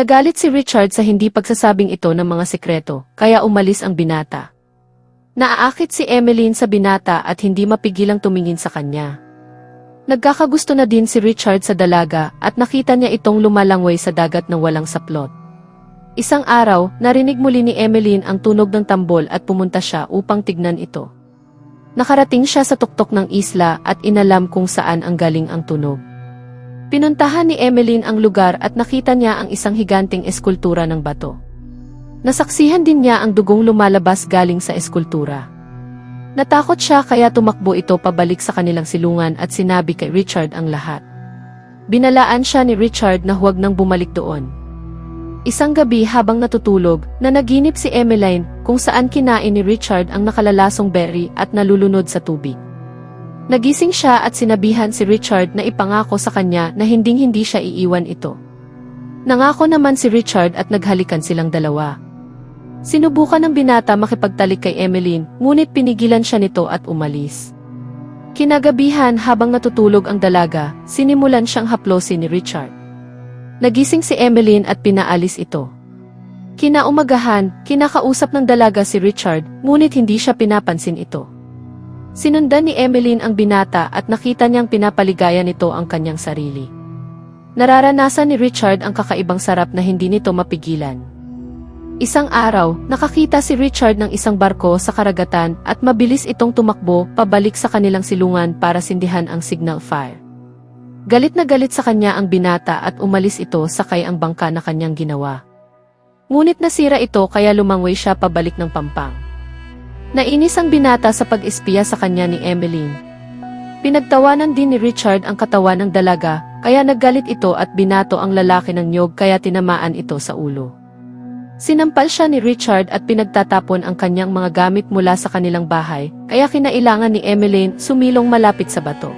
Nagalit si Richard sa hindi pagsasabing ito ng mga sekreto, kaya umalis ang binata. Naaakit si Emmeline sa binata at hindi mapigilang tumingin sa kanya. Nagkakagusto na din si Richard sa dalaga at nakita niya itong lumalangway sa dagat ng walang saplot. Isang araw, narinig muli ni Emmeline ang tunog ng tambol at pumunta siya upang tignan ito. Nakarating siya sa tuktok ng isla at inalam kung saan ang galing ang tunog. Pinuntahan ni Emmeline ang lugar at nakita niya ang isang higanting eskultura ng bato. Nasaksihan din niya ang dugong lumalabas galing sa eskultura. Natakot siya kaya tumakbo ito pabalik sa kanilang silungan at sinabi kay Richard ang lahat. Binalaan siya ni Richard na huwag nang bumalik doon. Isang gabi habang natutulog, na naginip si Emmeline kung saan kinain ni Richard ang nakalalasong berry at nalulunod sa tubig. Nagising siya at sinabihan si Richard na ipangako sa kanya na hinding-hindi siya iiwan ito. Nangako naman si Richard at naghalikan silang dalawa. Sinubukan ng binata makipagtalik kay Emmeline, ngunit pinigilan siya nito at umalis. Kinagabihan habang natutulog ang dalaga, sinimulan siyang haplosin ni Richard. Nagising si Emmeline at pinaalis ito. Kinaumagahan, kinakausap ng dalaga si Richard, ngunit hindi siya pinapansin ito. Sinundan ni Emmeline ang binata at nakita niyang pinapaligaya nito ang kanyang sarili. Nararanasan ni Richard ang kakaibang sarap na hindi nito mapigilan. Isang araw, nakakita si Richard ng isang barko sa karagatan at mabilis itong tumakbo pabalik sa kanilang silungan para sindihan ang signal fire. Galit na galit sa kanya ang binata at umalis ito sakay ang bangka na kanyang ginawa. Ngunit nasira ito kaya lumangway siya pabalik ng pampang. Nainis ang binata sa pag-espiya sa kanya ni Emmeline. Pinagtawanan din ni Richard ang katawan ng dalaga, kaya naggalit ito at binato ang lalaki ng nyog kaya tinamaan ito sa ulo. Sinampal siya ni Richard at pinagtatapon ang kanyang mga gamit mula sa kanilang bahay, kaya kinailangan ni Emmeline sumilong malapit sa bato.